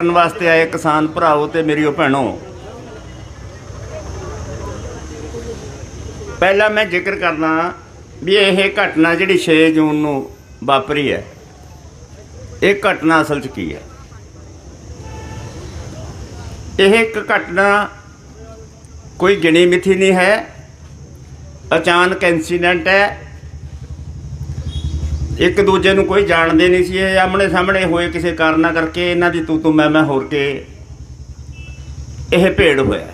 ਕਰਨ ਵਾਸਤੇ ਆਏ ਕਿਸਾਨ ਭਰਾਓ ਤੇ ਮੇਰੀਓ ਭੈਣੋ। ਪਹਿਲਾਂ ਮੈਂ ਜ਼ਿਕਰ ਕਰਨਾ ਵੀ ਇਹ ਘਟਨਾ ਜਿਹੜੀ 6 ਜੂਨ ਨੂੰ ਵਾਪਰੀ ਹੈ, ਇਹ ਘਟਨਾ ਅਸਲ 'ਚ ਕੀ ਹੈ? ਇਹ ਇੱਕ ਘਟਨਾ ਕੋਈ ਗਿਣੀ ਮਿਥੀ ਨਹੀਂ ਹੈ, ਅਚਾਨਕ ਇਨਸੀਡੈਂਟ ਹੈ ਇੱਕ ਦੂਜੇ ਨੂੰ ਕੋਈ ਜਾਣਦੇ ਨਹੀਂ ਸੀ, ਇਹ ਆਮਣੇ ਸਾਹਮਣੇ ਹੋਏ ਕਿਸੇ ਕਾਰਨਾਂ ਕਰਕੇ ਇਹਨਾਂ ਦੀ ਤੂੰ ਤੂੰ ਮੈਂ ਮੈਂ ਹੋਰ ਕੇ ਇਹ ਭੇੜ ਹੋਇਆ।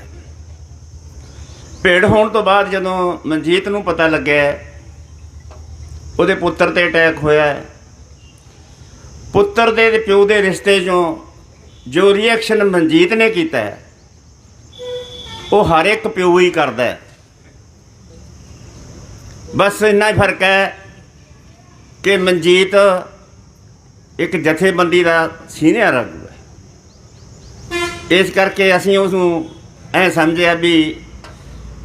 ਭੇੜ ਹੋਣ ਤੋਂ ਬਾਅਦ ਜਦੋਂ ਮਨਜੀਤ ਨੂੰ ਪਤਾ ਲੱਗਿਆ, ਉਹਦੇ ਪੁੱਤਰ ਤੇ ਅਟੈਕ ਹੋਇਆ। ਪੁੱਤਰ ਦੇ ਪਿਓ ਦੇ ਰਿਸ਼ਤੇ 'ਚੋਂ ਜੋ ਰਿਐਕਸ਼ਨ ਮਨਜੀਤ ਨੇ ਕੀਤਾ, ਉਹ ਹਰ ਇੱਕ ਪਿਓ ਹੀ ਕਰਦਾ ਬਸ ਇੰਨਾ ਹੀ ਫ਼ਰਕ ਹੈ ਕਿ ਮਨਜੀਤ ਇੱਕ ਜਥੇਬੰਦੀ ਦਾ ਸੀਨੀਅਰ ਆਗੂ ਹੈ ਇਸ ਕਰਕੇ ਅਸੀਂ ਉਸ ਨੂੰ ਐ ਸਮਝਿਆ ਵੀ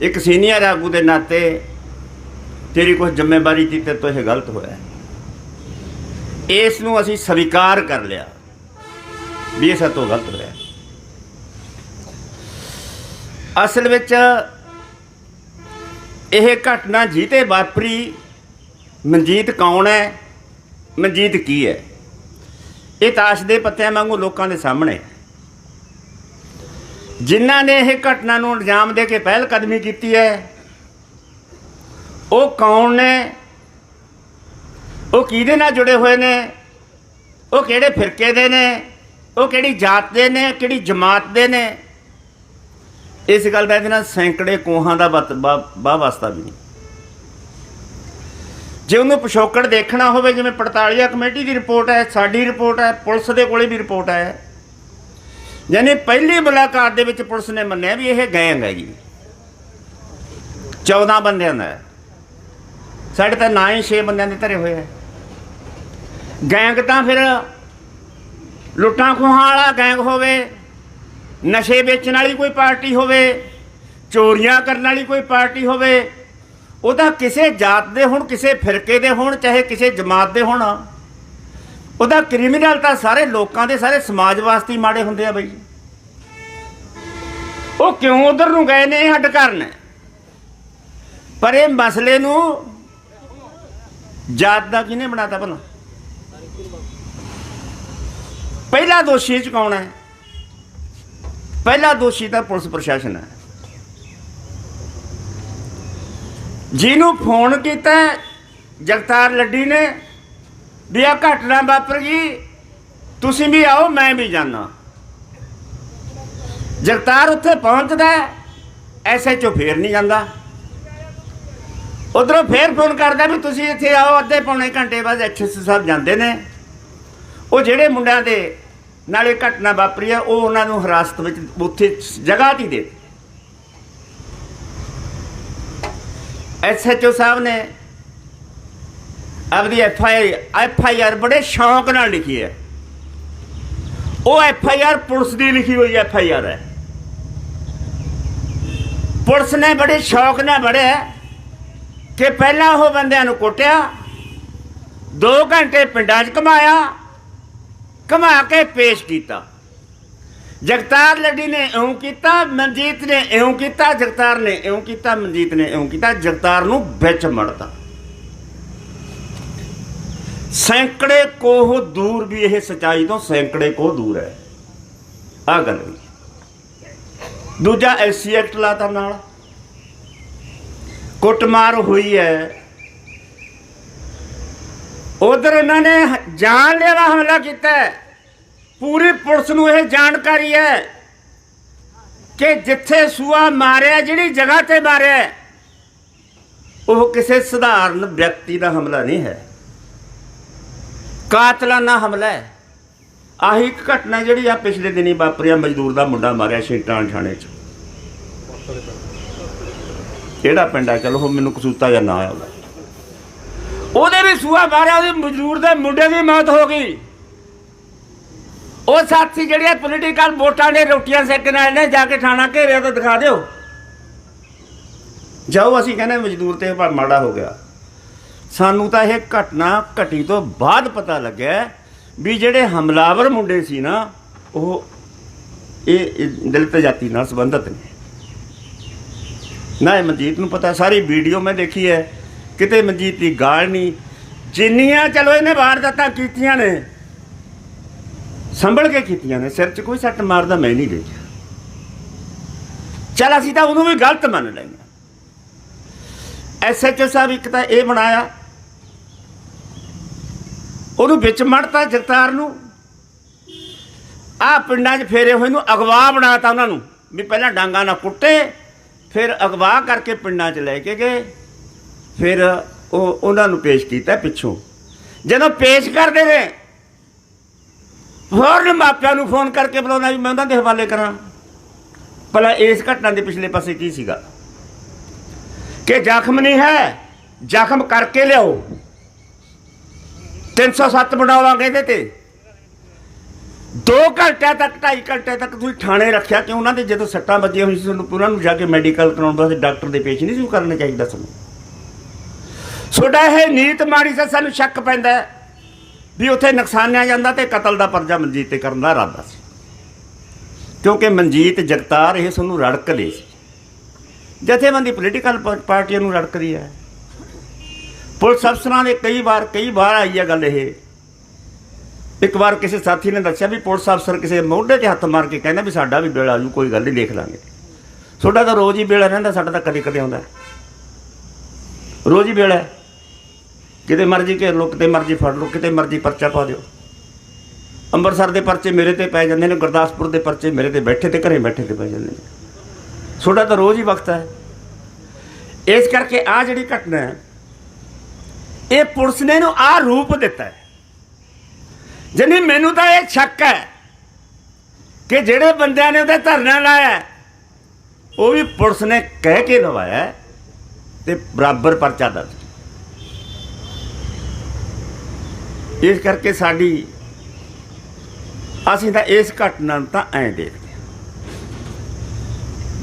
ਇੱਕ ਸੀਨੀਅਰ ਆਗੂ ਦੇ ਨਾਤੇ ਤੇਰੀ ਕੁਝ ਜ਼ਿੰਮੇਵਾਰੀ ਸੀ ਤੇ ਤੋਂ ਇਹ ਗਲਤ ਹੋਇਆ। ਇਸ ਨੂੰ ਅਸੀਂ ਸਵੀਕਾਰ ਕਰ ਲਿਆ ਵੀ ਇਹ ਸਾਡੇ ਤੋਂ ਗਲਤ ਹੋਇਆ। ਅਸਲ ਵਿੱਚ ਇਹ ਘਟਨਾ ਜੀਤੇ ਵਾਪਰੀ ਮਨਜੀਤ ਕੌਣ ਹੈ? ਮਨਜੀਤ ਕੀ ਹੈ? ਇਹ ਤਾਸ਼ ਦੇ ਪੱਤਿਆਂ ਵਾਂਗੂ ਲੋਕਾਂ ਦੇ ਸਾਹਮਣੇ। ਜਿਨ੍ਹਾਂ ਨੇ ਇਹ ਘਟਨਾ ਨੂੰ ਅੰਜਾਮ ਦੇ ਕੇ ਪਹਿਲ ਕਦਮੀ ਕੀਤੀ ਹੈ, ਉਹ ਕੌਣ ਨੇ? ਉਹ ਕਿਹਦੇ ਨਾਲ ਜੁੜੇ ਹੋਏ ਨੇ? ਉਹ ਕਿਹੜੇ ਫਿਰਕੇ ਦੇ ਨੇ? ਉਹ ਕਿਹੜੀ ਜਾਤ ਦੇ ਨੇ? ਕਿਹੜੀ ਜਮਾਤ ਦੇ ਨੇ? ਇਸ ਗੱਲ ਦਾ ਇਹਦੇ ਨਾਲ ਸੈਂਕੜੇ ਕੋਹਾਂ ਦਾ ਬਾਹ ਵਾਸਤਾ ਵੀ ਨਹੀਂ। ਜੇ ਉਹਨੂੰ ਪਿਛੋਕੜ ਦੇਖਣਾ ਹੋਵੇ, ਜਿਵੇਂ 48 ਕਮੇਟੀ ਦੀ ਰਿਪੋਰਟ ਹੈ, ਸਾਡੀ ਰਿਪੋਰਟ ਹੈ, ਪੁਲਿਸ ਦੇ ਕੋਲੇ ਵੀ ਰਿਪੋਰਟ ਹੈ। ਯਾਨੀ ਪਹਿਲੀ ਮੁਲਾਕਾਤ ਦੇ ਵਿੱਚ ਪੁਲਿਸ ਨੇ ਮੰਨਿਆ ਵੀ ਇਹ ਗੈਂਗ ਹੈ ਜੀ 14 ਬੰਦਿਆਂ ਦਾ ਸਾਡੇ ਤਾਂ ਨਾ ਹੀ 6 ਬੰਦਿਆਂ ਦੇ ਧਰੇ ਹੋਏ ਹੈ ਗੈਂਗ ਤਾਂ ਫਿਰ ਲੁੱਟਾਂ ਖੋਹਾਂ ਵਾਲਾ ਗੈਂਗ ਹੋਵੇ, ਨਸ਼ੇ ਵੇਚਣ ਵਾਲੀ ਕੋਈ ਪਾਰਟੀ ਹੋਵੇ, ਚੋਰੀਆਂ ਕਰਨ ਵਾਲੀ ਕੋਈ ਪਾਰਟੀ ਹੋਵੇ ਉਹਦਾ ਕਿਸੇ ਜਾਤ ਦੇ ਹੋਣ, ਕਿਸੇ ਫਿਰਕੇ ਦੇ ਹੋਣ, ਚਾਹੇ ਕਿਸੇ ਜਮਾਤ ਦੇ ਹੋਣ। ਉਹਦਾ ਕ੍ਰਿਮੀਨਲ ਤਾਂ ਸਾਰੇ ਲੋਕਾਂ ਦੇ, ਸਾਰੇ ਸਮਾਜ ਵਾਸਤੇ ਮਾੜੇ ਹੁੰਦੇ ਆ ਬਈ। ਉਹ ਕਿਉਂ ਉਧਰ ਨੂੰ ਗਏ ਨੇ ਇਹ ਹੱਡ ਕਰਨ? ਪਰ ਇਹ ਮਸਲੇ ਨੂੰ ਜਾਤ ਦਾ ਕਿਹਨੇ ਬਣਾਤਾ ਭਲਾ? ਪਹਿਲਾ ਦੋਸ਼ੀ ਇਹ ਚ ਕੌਣ ਹੈ? ਪਹਿਲਾ ਦੋਸ਼ੀ ਤਾਂ ਪੁਲਿਸ ਪ੍ਰਸ਼ਾਸਨ ਹੈ। ਜਿਹਨੂੰ ਫੋਨ ਕੀਤਾ ਜਗਤਾਰ ਲੱਡੀ ਨੇ, ਵੀ ਆ ਘਟਨਾ ਵਾਪਰ ਗਈ, ਤੁਸੀਂ ਵੀ ਆਓ, ਮੈਂ ਵੀ ਜਾਣਾ ਜਗਤਾਰ ਉੱਥੇ ਪਹੁੰਚਦਾ ਐਸਐਚਓ ਫੇਰ ਨਹੀਂ ਜਾਂਦਾ। ਉਧਰੋਂ ਫੇਰ ਫੋਨ ਕਰਦਾ ਵੀ ਤੁਸੀਂ ਇੱਥੇ ਆਓ, ਅੱਧੇ ਪੌਣੇ ਘੰਟੇ ਬਾਅਦ ਐਚਐਸ ਸਾਹਿਬ ਜਾਂਦੇ ਨੇ। ਉਹ ਜਿਹੜੇ ਮੁੰਡਿਆਂ ਦੇ ਨਾਲੇ ਘਟਨਾ ਵਾਪਰੀ ਆ ਉਹ ਉਹਨਾਂ ਨੂੰ ਹਿਰਾਸਤ ਵਿੱਚ ਉੱਥੇ ਜਗ੍ਹਾ ਦੀ ਦੇ ਐਸਐਚਓ ਸਾਹਿਬ ਨੇ ਆਪਦੀ F I F I R ਬੜੇ ਸ਼ੌਂਕ ਨਾਲ ਲਿਖੀ ਹੈ। ਉਹ ਐਫ ਆਈ ਆਰ ਪੁਲਿਸ ਦੀ ਲਿਖੀ ਹੋਈ ਐਫ ਆਈ ਆਰ ਹੈ। ਪੁਲਿਸ ਨੇ ਬੜੇ ਸ਼ੌਂਕ ਨਾਲ ਬੜਿਆ ਕਿ ਪਹਿਲਾਂ ਉਹ ਬੰਦਿਆਂ ਨੂੰ ਕੁੱਟਿਆ 2 ਘੰਟੇ ਪਿੰਡਾਂ 'ਚ ਕਮਾਇਆ ਕਮਾ ਕੇ ਪੇਸ਼ ਕੀਤਾ। ਜਗਤਾਰ ਲੱਡੀ ਨੇ ਇਉਂ ਕੀਤਾ, ਮਨਜੀਤ ਨੇ ਇਉਂ ਕੀਤਾ, ਜਗਤਾਰ ਨੇ ਇਉਂ ਕੀਤਾ, ਮਨਜੀਤ ਨੇ ਇਉਂ ਕੀਤਾ, ਜਗਤਾਰ ਨੂੰ ਵਿੱਚ ਮੜਤਾ। ਸੈਂਕੜੇ ਕੋਹ ਦੂਰ ਵੀ ਇਹ ਸਚਾਈ ਤੋਂ ਸੈਂਕੜੇ ਕੋਹ ਦੂਰ ਹੈ। ਆ ਗੱਲ ਵੀ। ਦੂਜਾ ਐਸੀ ਐਕਟ ਲਾਤਾ ਨਾਲ। ਕੁੱਟਮਾਰ ਹੋਈ ਹੈ। ਉਧਰ ਇਹਨਾਂ ਨੇ ਜਾਨ ਲੈਵਾ ਹਮਲਾ ਕੀਤਾ ਹੈ। ਪੂਰੀ ਪੁਲਿਸ ਨੂੰ ਇਹ ਜਾਣਕਾਰੀ ਹੈ ਕਿ ਜਿੱਥੇ ਸੂਆ ਮਾਰਿਆ, ਜਿਹੜੀ ਜਗ੍ਹਾ ਤੇ ਮਾਰਿਆ, ਉਹ ਕਿਸੇ ਸਧਾਰਨ ਵਿਅਕਤੀ ਦਾ ਹਮਲਾ ਨਹੀਂ ਹੈ। ਕਾਤਲਾਨਾ ਹਮਲਾ ਹੈ। ਆਹੀ ਇੱਕ ਘਟਨਾ ਜਿਹੜੀ ਆ ਪਿਛਲੇ ਦਿਨੀ ਵਾਪਰਿਆ ਮਜ਼ਦੂਰ ਦਾ ਮੁੰਡਾ ਮਾਰਿਆ ਸ਼ੇਟਾਂ ਥਾਣੇ 'ਚ। ਕਿਹੜਾ ਪਿੰਡ ਆ? ਚਲੋ ਉਹ ਮੈਨੂੰ ਕਸੂਤਾ ਜਾਂ ਨਾ ਆਉਂਦਾ ਉਹਦੇ ਵੀ ਸੂਆ ਮਾਰਿਆ, ਉਹਦੇ ਮਜ਼ਦੂਰ ਦੇ ਮੁੰਡੇ ਦੀ ਮੌਤ ਹੋ ਗਈ। ਉਹ ਸਾਥੀ ਜਿਹੜੇ ਪੋਲੀਟੀਕਲ ਵੋਟਾਂ ਨੇ, ਰੋਟੀਆਂ ਸੇਕਣ ਵਾਲੇ ਨੇ, ਜਾ ਕੇ ਥਾਣਾ ਘੇਰਿਆ ਤਾਂ ਦਿਖਾ ਦਿਓ। ਜਾਓ, ਅਸੀਂ ਕਹਿੰਦੇ ਮਜ਼ਦੂਰ ਤੇ ਪਰ ਮਾੜਾ ਹੋ ਗਿਆ। ਸਾਨੂੰ ਤਾਂ ਇਹ ਘਟਨਾ ਘਟੀ ਤੋਂ ਬਾਅਦ ਪਤਾ ਲੱਗਿਆ ਵੀ ਜਿਹੜੇ ਹਮਲਾਵਰ ਮੁੰਡੇ ਸੀ ਨਾ, ਉਹ ਇਹ ਇਹ ਦਲਿਤ ਜਾਤੀ ਨਾਲ ਸੰਬੰਧਿਤ ਨੇ। ਨਾ ਇਹ ਮਨਜੀਤ ਨੂੰ ਪਤਾ, ਸਾਰੀ ਵੀਡੀਓ ਮੈਂ ਦੇਖੀ ਹੈ। ਕਿਤੇ ਮਨਜੀਤ ਦੀ ਗਾਲ ਨਹੀਂ। ਜਿੰਨੀਆਂ, ਚਲੋ ਇਹਨੇ ਵਾਰਦਾਤਾਂ ਕੀਤੀਆਂ ਨੇ ਸੰਭਲ ਕੇ ਕੀਤੀਆਂ ਨੇ, ਸਿਰ 'ਚ ਕੋਈ ਸੱਟ ਮਾਰਦਾ ਮੈਂ ਨਹੀਂ ਦੇਖਿਆ। ਚਲ ਅਸੀਂ ਤਾਂ ਉਹਨੂੰ ਵੀ ਗਲਤ ਮੰਨ ਲੈਂਦੇ ਐਸਐਚਓ ਸਾਹਿਬ ਇੱਕ ਤਾਂ ਇਹ ਬਣਾਇਆ, ਉਹਨੂੰ ਵਿੱਚ ਮੜਤਾ ਜਗਤਾਰ ਨੂੰ। ਆ ਪਿੰਡਾਂ 'ਚ ਫੇਰੇ ਹੋਏ ਨੂੰ ਅਗਵਾ ਬਣਾਤਾ ਉਹਨਾਂ ਨੂੰ, ਵੀ ਪਹਿਲਾਂ ਡਾਂਗਾ ਨਾਲ ਕੁੱਟੇ, ਫਿਰ ਅਗਵਾ ਕਰਕੇ ਪਿੰਡਾਂ 'ਚ ਲੈ ਕੇ ਗਏ, ਫਿਰ ਉਹ ਉਹਨਾਂ ਨੂੰ ਪੇਸ਼ ਕੀਤਾ ਪਿੱਛੋਂ। ਜਦੋਂ ਪੇਸ਼ ਕਰਦੇ ਨੇ ਹੋਰ ਮਾਪਿਆਂ ਨੂੰ ਫੋਨ ਕਰਕੇ ਬੁਲਾਉਣਾ ਵੀ ਮੈਂ ਉਹਨਾਂ ਦੇ ਹਵਾਲੇ ਕਰਾਂ। ਭਲਾ ਇਸ ਘਟਨਾ ਦੇ ਪਿਛਲੇ ਪਾਸੇ ਕੀ ਸੀਗਾ? ਕਿ ਜ਼ਖਮ ਨਹੀਂ ਹੈ, ਜ਼ਖਮ ਕਰਕੇ ਲਿਆਓ। 307 ਬਣਾਵਾਂਗੇ ਇਹਦੇ ਤੇ। 2 ਘੰਟਿਆਂ ਤੱਕ 2.5 ਘੰਟੇ ਤੱਕ ਤੁਸੀਂ ਥਾਣੇ ਰੱਖਿਆ ਕਿ ਉਹਨਾਂ ਦੇ ਜਦੋਂ ਸੱਟਾਂ ਵੱਜੀਆਂ ਹੋਈ ਸੀ ਤੁਹਾਨੂੰ ਉਹਨਾਂ ਨੂੰ ਜਾ ਕੇ ਮੈਡੀਕਲ ਕਰਾਉਣ ਵਾਸਤੇ ਡਾਕਟਰ ਦੇ ਪੇਸ਼ ਨਹੀਂ ਸੀ ਕਰਨਾ ਚਾਹੀਦਾ ਸਾਨੂੰ ਤੁਹਾਡਾ ਇਹ ਨੀਤ ਮਾੜੀ ਸੇ, ਸਾਨੂੰ ਸ਼ੱਕ ਪੈਂਦਾ ਵੀ ਉੱਥੇ ਨੁਕਸਾਨਿਆ ਜਾਂਦਾ ਤੇ ਕਤਲ ਦਾ ਪਰਜਾ ਮਨਜੀਤ ਤੇ ਕਰਨ ਦਾ ਇਰਾਦਾ ਸੀ। ਕਿਉਂਕਿ ਮਨਜੀਤ ਜਗਤਾਰ ਇਹ ਸਾਨੂੰ ਰੜਕ ਲਈ ਸੀ। ਜਥੇਬੰਦੀ ਪੋਲੀਟੀਕਲ ਪਾਰਟੀਆਂ ਨੂੰ ਰੜਕਦੀ ਹੈ। ਪੁਲਿਸ ਅਫਸਰਾਂ ਦੇ ਕਈ ਵਾਰ ਕਈ ਵਾਰ ਆਈ ਹੈ ਗੱਲ ਇਹ। ਇੱਕ ਵਾਰ ਕਿਸੇ ਸਾਥੀ ਨੇ ਦੱਸਿਆ ਵੀ ਪੁਲਿਸ ਅਫਸਰ ਕਿਸੇ ਮੋਢੇ 'ਤੇ ਹੱਥ ਮਾਰ ਕੇ ਕਹਿੰਦਾ ਵੀ ਸਾਡਾ ਵੀ ਬਿਲ ਆਜੂ, ਕੋਈ ਗੱਲ ਨਹੀਂ, ਦੇਖ ਲਾਂਗੇ। ਤੁਹਾਡਾ ਤਾਂ ਰੋਜ਼ ਹੀ ਬਿਲ ਰਹਿੰਦਾ, ਸਾਡਾ ਤਾਂ ਕਦੇ ਕਦੇ ਆਉਂਦਾ। ਰੋਜ਼ ਹੀ ਬਿਲ ਹੈ। ਕਿਤੇ ਮਰਜ਼ੀ ਘੇਰ ਲਓ, ਕਿਤੇ ਮਰਜ਼ੀ ਫੜ ਲਓ, ਕਿਤੇ ਮਰਜ਼ੀ ਪਰਚਾ ਪਾ ਦਿਓ। ਅੰਮ੍ਰਿਤਸਰ ਦੇ ਪਰਚੇ ਮੇਰੇ ਤੇ ਪੈ ਜਾਂਦੇ ਨੇ, ਗੁਰਦਾਸਪੁਰ ਦੇ ਪਰਚੇ ਮੇਰੇ ਤੇ ਬੈਠੇ ਤੇ ਘਰੇ ਬੈਠੇ ਤੇ ਪੈ ਜਾਂਦੇ ਨੇ। ਤੁਹਾਡਾ ਤਾਂ ਰੋਜ਼ ਹੀ ਵਕਤ ਹੈ। ਇਸ ਕਰਕੇ ਆ ਜਿਹੜੀ ਘਟਨਾ ਹੈ, ਇਹ ਪੁਲਿਸ ਨੇ ਇਹਨੂੰ ਆ ਰੂਪ ਦਿੱਤਾ ਹੈ। ਜਨੀ ਮੈਨੂੰ ਤਾਂ ਇਹ ਸ਼ੱਕ ਹੈ ਕਿ ਜਿਹੜੇ ਬੰਦਿਆਂ ਨੇ ਉਹਦੇ ਧਰਨਾ ਲਾਇਆ ਉਹ ਵੀ ਪੁਲਿਸ ਨੇ ਕਹਿ ਕੇ ਲਵਾਇਆ ਹੈ ਤੇ ਬਰਾਬਰ ਪਰਚਾ ਦਰਜ ਇਸ ਕਰਕੇ ਸਾਡੀ ਅਸੀਂ ਤਾਂ ਇਸ ਘਟਨਾ ਨੂੰ ਤਾਂ ਐਂ ਦੇਖਦੇ ਹਾਂ।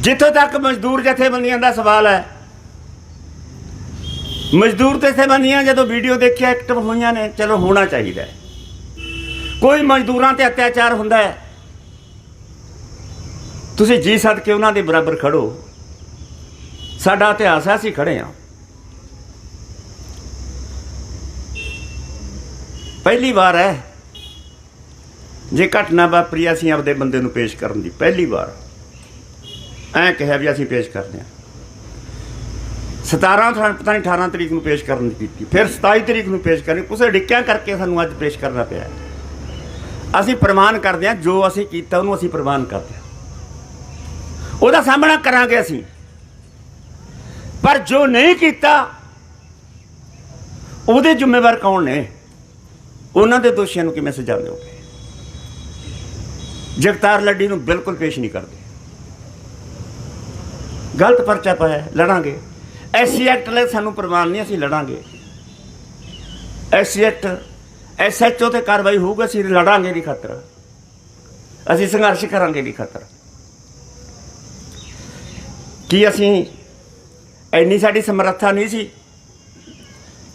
ਜਿੱਥੋਂ ਤੱਕ ਮਜ਼ਦੂਰ ਜਥੇਬੰਦੀਆਂ ਦਾ ਸਵਾਲ ਹੈ, ਮਜ਼ਦੂਰ ਜਥੇਬੰਦੀਆਂ ਜਦੋਂ ਵੀਡੀਓ ਦੇਖਿਆ ਐਕਟਿਵ ਹੋਈਆਂ ਨੇ, ਚਲੋ ਹੋਣਾ ਚਾਹੀਦਾ ਕੋਈ ਮਜ਼ਦੂਰਾਂ ਤੇ ਅਤਿਆਚਾਰ ਹੁੰਦਾ ਹੈ। ਤੁਸੀਂ ਜੀ ਸਦਕੇ ਉਹਨਾਂ ਦੇ ਬਰਾਬਰ ਖੜੋ। ਸਾਡਾ ਇਤਿਹਾਸ ਹੈ, ਅਸੀਂ ਖੜੇ ਹਾਂ। ਪਹਿਲੀ ਵਾਰ ਹੈ। ਜੇ ਘਟਨਾ ਵਾਪਰੀ, ਅਸੀਂ ਆਪਦੇ ਬੰਦੇ ਨੂੰ ਪੇਸ਼ ਕਰਨ ਦੀ ਪਹਿਲੀ ਵਾਰ। ਐਂ ਕਿਹਾ ਵੀ ਅਸੀਂ ਪੇਸ਼ ਕਰਦੇ ਹਾਂ। 17 ਥਾਂ ਪਤਾ ਨਹੀਂ 18 ਤਰੀਕ ਨੂੰ ਪੇਸ਼ ਕਰਨ ਦੀ ਕੀਤੀ। ਫਿਰ 27 ਤਰੀਕ ਨੂੰ ਪੇਸ਼ ਕਰਨੀ ਕੁਸੇ ਡਿੱਕਿਆਂ ਕਰਕੇ ਸਾਨੂੰ ਅੱਜ ਪੇਸ਼ ਕਰਨਾ ਪਿਆ ਅਸੀਂ ਪ੍ਰਮਾਣ ਕਰਦੇ ਹਾਂ। ਜੋ ਅਸੀਂ ਕੀਤਾ, ਉਹਨੂੰ ਅਸੀਂ ਪ੍ਰਮਾਣ ਕਰਦੇ ਹਾਂ। ਉਹਦਾ ਸਾਹਮਣਾ ਕਰਾਂਗੇ ਅਸੀਂ। ਪਰ ਜੋ ਨਹੀਂ ਕੀਤਾ, ਉਹਦੇ ਜ਼ਿੰਮੇਵਾਰ ਕੌਣ ਨੇ? ਉਹਨਾਂ ਦੇ ਦੋਸ਼ੀਆਂ ਨੂੰ ਕਿਵੇਂ ਸਜ਼ਾ ਦਿਓਗੇ? ਜਗਤਾਰ ਲੱਡੀ ਨੂੰ ਬਿਲਕੁਲ ਪੇਸ਼ ਨਹੀਂ ਕਰਦੇ। ਗਲਤ ਪਰਚਾ ਪਾਇਆ ਲੜਾਂਗੇ। ਐਸਸੀ ਐਕਟ ਲਈ ਸਾਨੂੰ ਪ੍ਰਮਾਣ ਨਹੀਂ, ਅਸੀਂ ਲੜਾਂਗੇ। ਐਸਸੀ ਐਕਟ, ਐਸਐਚਓ ਤੇ ਕਾਰਵਾਈ ਹੋਊਗਾ, ਅਸੀਂ ਲੜਾਂਗੇ ਦੀ ਖਾਤਰ। ਅਸੀਂ ਸੰਘਰਸ਼ ਕਰਾਂਗੇ ਦੀ ਖਾਤਰ। ਕੀ ਅਸੀਂ ਇੰਨੀ ਸਾਡੀ ਸਮਰੱਥਾ ਨਹੀਂ ਸੀ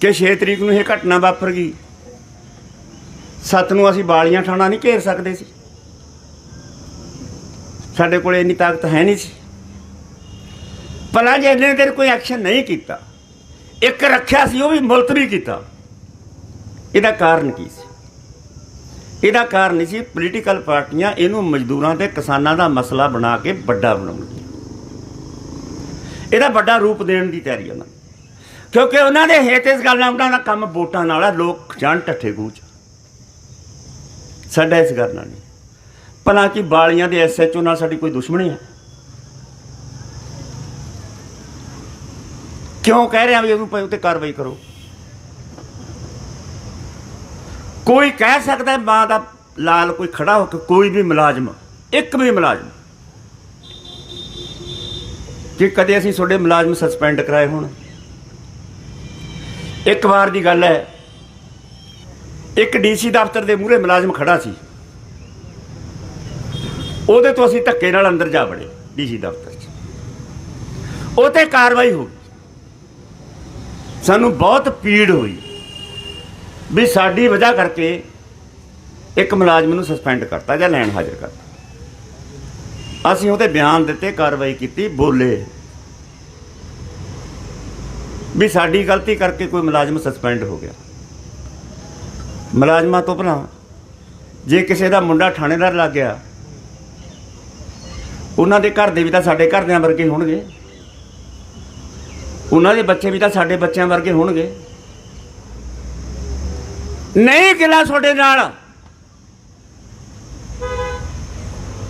ਕਿ 6 ਤਰੀਕ ਨੂੰ ਇਹ ਘਟਨਾ ਵਾਪਰ ਗਈ? ਸੱਤ ਨੂੰ ਅਸੀਂ ਬਾਲੀਆਂ ਠਾਣਾ ਨਹੀਂ ਘੇਰ ਸਕਦੇ ਸੀ। ਸਾਡੇ ਕੋਲ ਇੰਨੀ ਤਾਕਤ ਹੈ ਨਹੀਂ ਸੀ। ਭਲਾ ਜੇ ਇਹਨੇ ਦੇਰ ਕੋਈ ਐਕਸ਼ਨ ਨਹੀਂ ਕੀਤਾ, ਇੱਕ ਰੱਖਿਆ ਸੀ, ਉਹ ਵੀ ਮੁਲਤਵੀ ਕੀਤਾ। ਇਹਦਾ ਕਾਰਨ ਕੀ ਸੀ? ਇਹਦਾ ਕਾਰਨ ਸੀ ਪੋਲੀਟੀਕਲ ਪਾਰਟੀਆਂ ਇਹਨੂੰ ਮਜ਼ਦੂਰਾਂ ਤੇ ਕਿਸਾਨਾਂ ਦਾ ਮਸਲਾ ਬਣਾ ਕੇ ਵੱਡਾ ਬਣਾਉਣਗੀਆਂ। ਇਹਦਾ ਵੱਡਾ ਰੂਪ ਦੇਣ ਦੀ ਤਿਆਰੀ ਉਹਨਾਂ ਦੀ। ਕਿਉਂਕਿ ਉਹਨਾਂ ਦੇ ਹੇਤ ਇਸ ਗੱਲ ਨਾਲ ਉਹਨਾਂ ਦਾ ਕੰਮ ਵੋਟਾਂ ਨਾਲ ਹੈ ਲੋਕ ਜਾਣ ਟੱਠੇ ਗੂਚ ਸਾਡਾ ਇਸ ਗੱਲ ਨਾਲ ਨਹੀਂ। ਭਲਾ ਕਿ ਬਾਲੀਆਂ ਦੇ ਐਸਐਚਓ ਨਾਲ ਸਾਡੀ ਕੋਈ ਦੁਸ਼ਮਣੀ ਹੈ? ਕਿਉਂ ਕਹਿ ਰਹੇ ਆ ਵੀ ਉਹਨੂੰ ਪ- ਉੱਤੇ ਕਾਰਵਾਈ ਕਰੋ? ਕੋਈ ਕਹਿ ਸਕਦਾ ਮਾਂ ਦਾ ਲਾਲ ਕੋਈ ਖੜਾ ਹੋ ਕੇ ਕੋਈ ਵੀ ਮੁਲਾਜ਼ਮ, ਇੱਕ ਵੀ ਮੁਲਾਜ਼ਮ ਕਿ ਕਦੇ ਅਸੀਂ ਤੁਹਾਡੇ ਮੁਲਾਜ਼ਮ ਸਸਪੈਂਡ ਕਰਾਏ ਹੋਣ। ਇੱਕ ਵਾਰ ਦੀ ਗੱਲ ਹੈ ਇੱਕ ਡੀਸੀ ਦਫ਼ਤਰ ਦੇ ਮੂਹਰੇ ਮੁਲਾਜ਼ਮ ਖੜਾ ਸੀ। ਉਹਦੇ ਤੋਂ ਅਸੀਂ ਧੱਕੇ ਨਾਲ ਅੰਦਰ ਜਾ ਵੜੇ ਡੀਸੀ ਦਫ਼ਤਰ 'ਚ। ਉਹ ਤੇ ਕਾਰਵਾਈ ਹੋ ਗਈ। ਸਾਨੂੰ ਬਹੁਤ ਪੀੜ ਹੋਈ ਵੀ ਸਾਡੀ ਵਜ੍ਹਾ ਕਰਕੇ ਇੱਕ ਮੁਲਾਜ਼ਮ ਨੂੰ ਸਸਪੈਂਡ ਕਰਤਾ ਜਾਂ ਲੈਣ ਹਾਜ਼ਰ ਕਰਤਾ। ਅਸੀਂ ਉਹਦੇ ਬਿਆਨ ਦਿੱਤੇ, ਕਾਰਵਾਈ ਕੀਤੀ, ਬੋਲੇ ਵੀ ਸਾਡੀ ਗਲਤੀ ਕਰਕੇ ਕੋਈ ਮੁਲਾਜ਼ਮ ਸਸਪੈਂਡ ਹੋ ਗਿਆ। ਮੁਲਾਜ਼ਮਾਂ ਤੋਂ ਭਲਾ। ਜੇ ਕਿਸੇ ਦਾ ਮੁੰਡਾ ਥਾਣੇਦਾਰ ਲੱਗ ਗਿਆ, ਉਹਨਾਂ ਦੇ ਘਰ ਦੇ ਵੀ ਤਾਂ ਸਾਡੇ ਘਰਦਿਆਂ ਵਰਗੇ ਹੋਣਗੇ। ਉਹਨਾਂ ਦੇ ਬੱਚੇ ਵੀ ਤਾਂ ਸਾਡੇ ਬੱਚਿਆਂ ਵਰਗੇ ਹੋਣਗੇ। ਨਹੀਂ ਗਿਲਾ ਤੁਹਾਡੇ ਨਾਲ।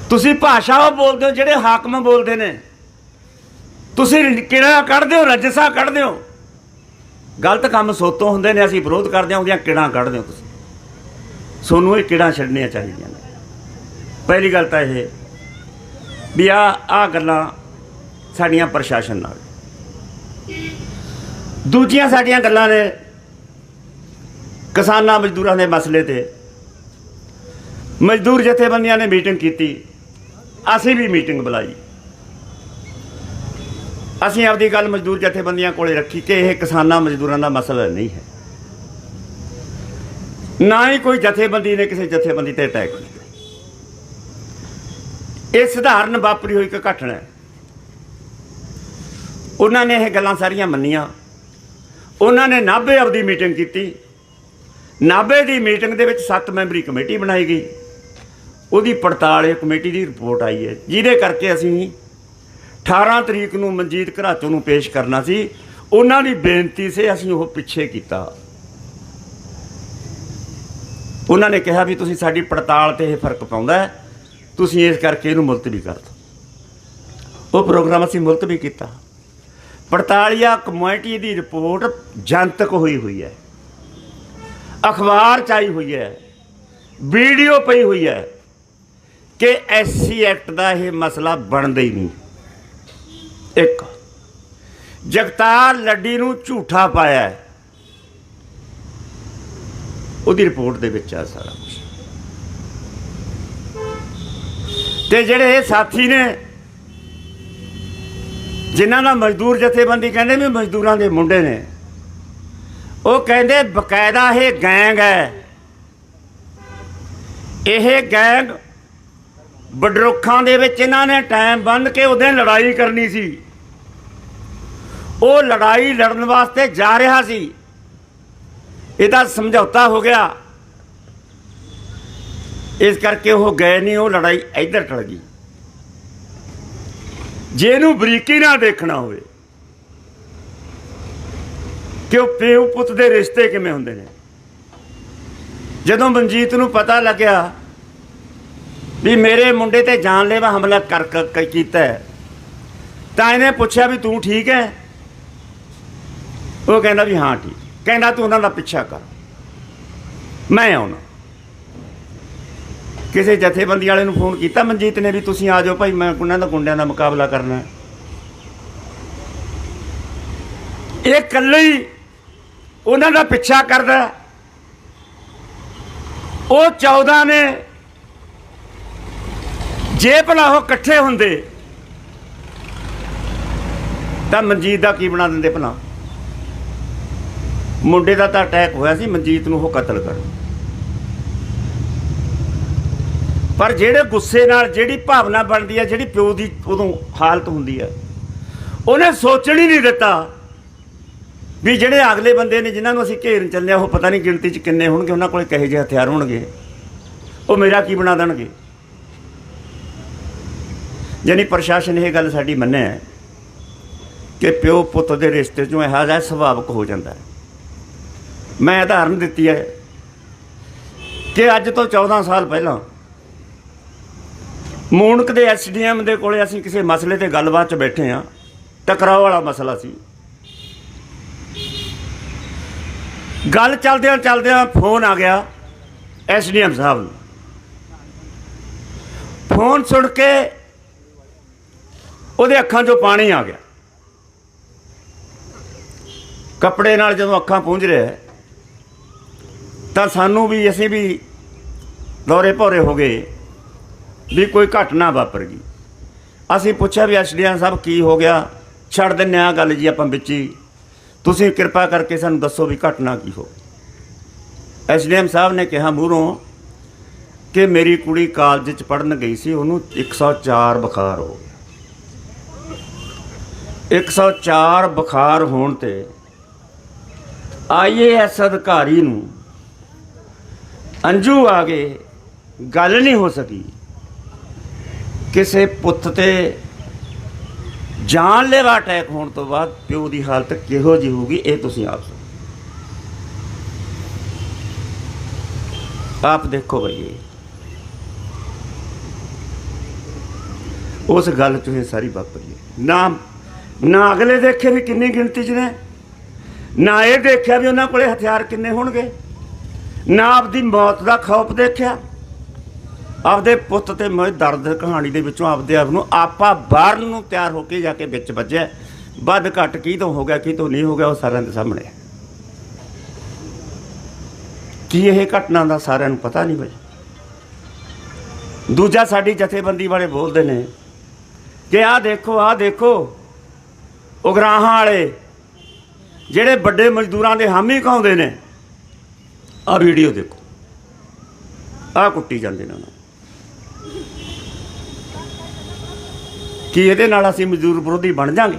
ਤੁਸੀਂ ਭਾਸ਼ਾ ਉਹ ਬੋਲਦੇ ਹੋ ਜਿਹੜੇ ਹਾਕਮ ਬੋਲਦੇ ਨੇ। ਤੁਸੀਂ ਕਿਹੜਾ ਕੱਢਦੇ ਹੋ, ਰਜਸਾ ਕੱਢਦੇ ਹੋ। ਗਲਤ ਕੰਮ ਸੋਤੋਂ ਹੁੰਦੇ ਨੇ, ਅਸੀਂ ਵਿਰੋਧ ਕਰਦੇ ਹਾਂ, ਉਹਦੀਆਂ ਕਿਹੜਾ ਕੱਢਦੇ ਹੋ ਤੁਸੀਂ? ਤੁਹਾਨੂੰ ਇਹ ਕਿਹੜਾ ਛੱਡਣੀਆਂ ਚਾਹੀਦੀਆਂ ਨੇ? ਪਹਿਲੀ ਗੱਲ ਤਾਂ ਇਹ ਵੀ ਆ ਆ ਗੱਲਾਂ ਸਾਡੀਆਂ ਪ੍ਰਸ਼ਾਸਨ ਨਾਲ। ਦੂਜੀਆਂ ਸਾਡੀਆਂ ਗੱਲਾਂ ਨੇ ਕਿਸਾਨਾਂ ਮਜ਼ਦੂਰਾਂ ਦੇ ਮਸਲੇ ਤੇ। ਮਜ਼ਦੂਰ ਜਥੇਬੰਦੀਆਂ ਨੇ ਮੀਟਿੰਗ ਕੀਤੀ। ਅਸੀਂ ਵੀ ਮੀਟਿੰਗ ਬੁਲਾਈ। ਅਸੀਂ ਆਪਦੀ ਗੱਲ ਮਜ਼ਦੂਰ ਜਥੇਬੰਦੀਆਂ ਕੋਲੇ ਰੱਖੀ ਕਿ ਇਹ ਕਿਸਾਨਾਂ ਮਜ਼ਦੂਰਾਂ ਦਾ ਮਸਲਾ ਨਹੀਂ ਹੈ। ਨਾ ਹੀ ਕੋਈ ਜਥੇਬੰਦੀ ਨੇ ਕਿਸੇ ਜਥੇਬੰਦੀ ਤੇ ਅਟੈਕ ਕੀਤਾ। ਇਹ ਸਧਾਰਨ ਵਾਪਰੀ ਹੋਈ ਇੱਕ ਘਟਨਾ ਹੈ। ਉਹਨਾਂ ਨੇ ਇਹ ਗੱਲਾਂ ਸਾਰੀਆਂ ਮੰਨੀਆਂ। ਉਹਨਾਂ ਨੇ ਨਾਭੇ ਆਪਦੀ ਮੀਟਿੰਗ ਕੀਤੀ। ਨਾਭੇ ਦੀ ਮੀਟਿੰਗ ਦੇ ਵਿੱਚ 7 ਮੈਂਬਰੀ ਕਮੇਟੀ ਬਣਾਈ ਗਈ। ਉਹਦੀ ਪੜਤਾਲ, ਇਹ ਕਮੇਟੀ ਦੀ ਰਿਪੋਰਟ ਆਈ ਹੈ। ਜਿਹਦੇ ਕਰਕੇ ਅਸੀਂ 18 ਤਰੀਕ ਨੂੰ ਮਨਜੀਤ ਘਰਾਚੋ ਨੂੰ ਪੇਸ਼ ਕਰਨਾ ਸੀ। ਉਹਨਾਂ ਦੀ ਬੇਨਤੀ ਸੇ ਅਸੀਂ ਉਹ ਪਿੱਛੇ ਕੀਤਾ। ਉਹਨਾਂ ਨੇ ਕਿਹਾ ਵੀ ਤੁਸੀਂ ਸਾਡੀ ਪੜਤਾਲ ਤੇ ਇਹ ਫ਼ਰਕ ਪਾਉਂਦਾ ਤੁਸੀਂ ਇਸ ਕਰਕੇ ਇਹਨੂੰ ਮੁਲਤਵੀ ਕਰ ਦਿਓ। ਉਹ ਪ੍ਰੋਗਰਾਮ ਅਸੀਂ ਮੁਲਤਵੀ ਕੀਤਾ। ਪੜਤਾਲੀਆ ਕਮੇਟੀ ਦੀ ਰਿਪੋਰਟ ਜਨਤਕ ਹੋਈ ਹੋਈ ਹੈ। ਅਖਬਾਰ ਚ ਆਈ ਹੋਈ ਹੈ। ਵੀਡੀਓ ਪਈ ਹੋਈ ਹੈ ਕਿ ਐਸਸੀ ਐਕਟ ਦਾ ਇਹ ਮਸਲਾ ਬਣਦਾ ਹੀ ਨਹੀਂ। ਇੱਕ, ਜਗਤਾਰ ਲੱਡੀ ਨੂੰ ਝੂਠਾ ਪਾਇਆ ਹੈ। ਉਹਦੀ ਰਿਪੋਰਟ ਦੇ ਵਿੱਚ ਆ ਸਾਰਾ ਕੁਝ ਤੇ ਜਿਹੜੇ ਇਹ ਸਾਥੀ ਨੇ, ਜਿਨ੍ਹਾਂ ਦਾ ਮਜ਼ਦੂਰ ਜਥੇਬੰਦੀ ਕਹਿੰਦੇ ਵੀ ਮਜ਼ਦੂਰਾਂ ਦੇ ਮੁੰਡੇ ਨੇ, ਉਹ ਕਹਿੰਦੇ ਬਕਾਇਦਾ ਇਹ ਗੈਂਗ ਹੈ। ਇਹ ਗੈਂਗ ਬਡਰੁੱਖਾਂ ਦੇ ਵਿੱਚ ਇਹਨਾਂ ਨੇ ਟਾਈਮ ਬੰਨ ਕੇ ਉਹਦੇ ਲੜਾਈ ਕਰਨੀ ਸੀ। ਉਹ ਲੜਾਈ ਲੜਨ ਵਾਸਤੇ ਜਾ ਰਿਹਾ ਸੀ। ਇਹਦਾ ਸਮਝੌਤਾ ਹੋ ਗਿਆ। ਇਸ ਕਰਕੇ ਉਹ ਗਏ ਨਹੀਂ, ਉਹ ਲੜਾਈ ਇੱਧਰ ਟਲ ਗਈ। ਜੇ ਇਹਨੂੰ ਬਰੀਕੀ ਨਾਲ ਦੇਖਣਾ ਹੋਵੇ, ਕਿ ਉਹ ਪਿਓ ਪੁੱਤ ਦੇ ਰਿਸ਼ਤੇ ਕਿਵੇਂ ਹੁੰਦੇ ਨੇ। ਜਦੋਂ ਮਨਜੀਤ ਨੂੰ ਪਤਾ ਲੱਗਿਆ ਵੀ ਮੇਰੇ ਮੁੰਡੇ ਤੇ ਜਾਨਲੇਵਾ ਹਮਲਾ ਕਰ ਕਰ- ਕੀਤਾ ਤਾਂ ਇਹਨੇ ਪੁੱਛਿਆ ਵੀ ਤੂੰ ਠੀਕ ਹੈ? ਉਹ ਕਹਿੰਦਾ ਵੀ ਹਾਂ ਠੀਕ। ਕਹਿੰਦਾ ਤੂੰ ਉਹਨਾਂ ਦਾ ਪਿੱਛਾ ਕਰ। ਮੈਂ ਆਉਣਾ। ਕਿਸੇ ਜਥੇਬੰਦੀ ਵਾਲੇ ਨੂੰ ਫੋਨ ਕੀਤਾ, ਮਨਜੀਤ ਨੇ ਵੀ ਤੁਸੀਂ ਆ ਜਾਓ ਭਾਈ, ਮੈਂ ਉਹਨਾਂ ਦਾ ਗੁੰਡਿਆਂ ਦਾ ਮੁਕਾਬਲਾ ਕਰਨਾ ਇਹ ਇਕੱਲੇ ਹੀ ਉਹਨਾਂ ਦਾ ਪਿੱਛਾ ਕਰਦਾ ਉਹ 14 ਨੇ ਜੇ ਭਲਾ ਉਹ ਇਕੱਠੇ ਹੁੰਦੇ। ਤਾਂ ਮਨਜੀਤ ਦਾ ਕੀ ਬਣਾ ਦਿੰਦੇ ਭਲਾ? ਮੁੰਡੇ ਦਾ ਤਾਂ ਅਟੈਕ ਹੋਇਆ ਸੀ, ਮਨਜੀਤ ਨੂੰ ਉਹ ਕਤਲ ਕਰਨ। ਪਰ ਜਿਹੜੇ ਗੁੱਸੇ ਨਾਲ, ਜਿਹੜੀ ਭਾਵਨਾ ਬਣਦੀ ਹੈ, ਜਿਹੜੀ ਪਿਓ ਦੀ ਉਦੋਂ ਹਾਲਤ ਹੁੰਦੀ ਹੈ, ਉਹਨੇ ਸੋਚਣ ਹੀ ਨਹੀਂ ਦਿੱਤਾ ਵੀ ਜਿਹੜੇ ਅਗਲੇ ਬੰਦੇ ਨੇ ਜਿਨ੍ਹਾਂ ਨੂੰ ਅਸੀਂ ਘੇਰਨ ਚੱਲੇ ਉਹ ਪਤਾ ਨਹੀਂ ਗਿਣਤੀ 'ਚ ਕਿੰਨੇ ਹੋਣਗੇ, ਉਹਨਾਂ ਕੋਲ ਕਹੇ ਜਿਹੇ ਹਥਿਆਰ ਹੋਣਗੇ, ਉਹ ਮੇਰਾ ਕੀ ਬਣਾ ਦੇਣਗੇ? ਯਾਨੀ ਪ੍ਰਸ਼ਾਸਨ ਇਹ ਗੱਲ ਸਾਡੀ ਮੰਨਿਆ ਕਿ ਪਿਓ ਪੁੱਤ ਦੇ ਰਿਸ਼ਤੇ 'ਚੋਂ ਇਹੋ ਜਿਹਾ ਸੁਭਾਵਕ ਹੋ ਜਾਂਦਾ ਹੈ। ਮੈਂ ਉਦਾਹਰਨ ਦਿੱਤੀ ਹੈ ਕਿ ਅੱਜ ਤੋਂ 14 ਸਾਲ ਪਹਿਲਾਂ ਮੂਣਕ ਦੇ ਐਸਡੀਐਮ ਦੇ ਕੋਲੇ ਅਸੀਂ ਕਿਸੇ ਮਸਲੇ ਤੇ ਗੱਲਬਾਤ 'ਚ ਬੈਠੇ ਆ ਟਕਰਾਅ ਵਾਲਾ ਮਸਲਾ ਸੀ। ਗੱਲ ਚੱਲਦਿਆਂ ਚੱਲਦਿਆਂ ਫੋਨ ਆ ਗਿਆ ਐਸਡੀਐਮ ਸਾਹਿਬ ਨੂੰ। ਫੋਨ ਸੁਣ ਕੇ ਉਹਦੇ ਅੱਖਾਂ 'ਚੋਂ ਪਾਣੀ ਆ ਗਿਆ। ਕੱਪੜੇ ਨਾਲ ਜਦੋਂ ਅੱਖਾਂ ਪੂੰਝ ਰਿਹਾ ਤਾਂ ਸਾਨੂੰ ਵੀ, ਅਸੀਂ ਵੀ ਦੌਰੇ ਭੌਰੇ ਹੋ ਗਏ ਵੀ ਕੋਈ ਘਟਨਾ ਵਾਪਰ ਗਈ ਅਸੀਂ ਪੁੱਛਿਆ ਵੀ ਐਸਡੀਐਮ ਸਾਹਿਬ ਕੀ ਹੋ ਗਿਆ? ਛੱਡ ਦਿੰਨੇ ਆ ਗੱਲ ਜੀ ਆਪਾਂ ਵਿੱਚ ਹੀ। ਤੁਸੀਂ ਕਿਰਪਾ ਕਰਕੇ ਸਾਨੂੰ ਦੱਸੋ ਵੀ ਘਟਨਾ ਕੀ ਹੋ ਐਸਡੀਐਮ ਸਾਹਿਬ ਨੇ ਕਿਹਾ ਮੂਹਰੋਂ ਕਿ ਮੇਰੀ ਕੁੜੀ ਕਾਲਜ ਚ ਪੜਨ ਗਈ ਸੀ, ਉਹਨੂੰ 104 ਬੁਖਾਰ ਹੋ ਗਿਆ। 104 ਬੁਖਾਰ ਹੋਣ ਤੇ ਆਈਏਐਸ ਅਧਿਕਾਰੀ ਨੂੰ ਅੰਜੂ ਆ ਗਏ ਗੱਲ ਨਹੀਂ ਹੋ ਸਕੀ। ਕਿਸੇ ਪੁੱਤ ਤੇ ਜਾਨਲੇਵਾ ਅਟੈਕ ਹੋਣ ਤੋਂ ਬਾਅਦ ਪਿਓ ਦੀ ਹਾਲਤ ਕਿਹੋ ਜਿਹੀ ਹੋਊਗੀ, ਇਹ ਤੁਸੀਂ ਆਪ ਸੁਣੋ। ਆਪ ਦੇਖੋ ਭਈ ਉਸ ਗੱਲ ਚ ਇਹ ਸਾਰੀ ਵਾਪਰੀ ਹੈ। ਨਾ ਨਾ ਅਗਲੇ ਦੇਖੇ ਵੀ ਕਿੰਨੀ ਗਿਣਤੀ ਚ ਨੇ, ਨਾ ਇਹ ਦੇਖਿਆ ਵੀ ਉਹਨਾਂ ਕੋਲੇ ਹਥਿਆਰ ਕਿੰਨੇ ਹੋਣਗੇ। ਨਾ ਆਪਦੀ ਮੌਤ ਦਾ ਖੌਫ ਦੇਖਿਆ। ਆਪਦੇ ਪੁੱਤ ਤੇ ਮੈਂ ਦਰਦ ਕਹਾਣੀ ਦੇ ਵਿੱਚੋਂ ਆਪਦੇ ਆਪ ਨੂੰ ਆਪਾ ਬਾਹਰ ਨੂੰ ਤਿਆਰ ਹੋ ਕੇ ਜਾ ਕੇ ਵਿੱਚ ਵੱਜਿਆ। ਵੱਧ ਘੱਟ ਕੀ ਤੋਂ ਹੋ ਗਿਆ, ਕੀ ਤੋਂ ਨਹੀਂ ਹੋ ਗਿਆ, ਉਹ ਸਾਰਿਆਂ ਦੇ ਸਾਹਮਣੇ। ਕੀ ਇਹ ਘਟਨਾ ਦਾ ਸਾਰਿਆਂ ਨੂੰ ਪਤਾ ਨਹੀਂ ਬਈ। ਦੂਜਾ ਸਾਡੀ ਜਥੇਬੰਦੀ ਵਾਲੇ ਬੋਲਦੇ ਨੇ ਕਿ ਆਹ ਦੇਖੋ ਆਹ ਦੇਖੋ, ਉਗਰਾਹਾਂ ਵਾਲੇ, ਜਿਹੜੇ ਵੱਡੇ ਮਜ਼ਦੂਰਾਂ ਦੇ ਹਾਮੀ ਕਹਾਉਂਦੇ ਨੇ। ਆਹ ਵੀਡੀਓ ਦੇਖੋ। ਆਹ ਕੁੱਟੀ ਜਾਂਦੇ ਨੇ ਉਹਨਾਂ। ਨੂੰ। ਕੀ ਇਹਦੇ ਨਾਲ ਅਸੀਂ ਮਜ਼ਦੂਰ ਵਿਰੋਧੀ ਬਣ ਜਾਾਂਗੇ?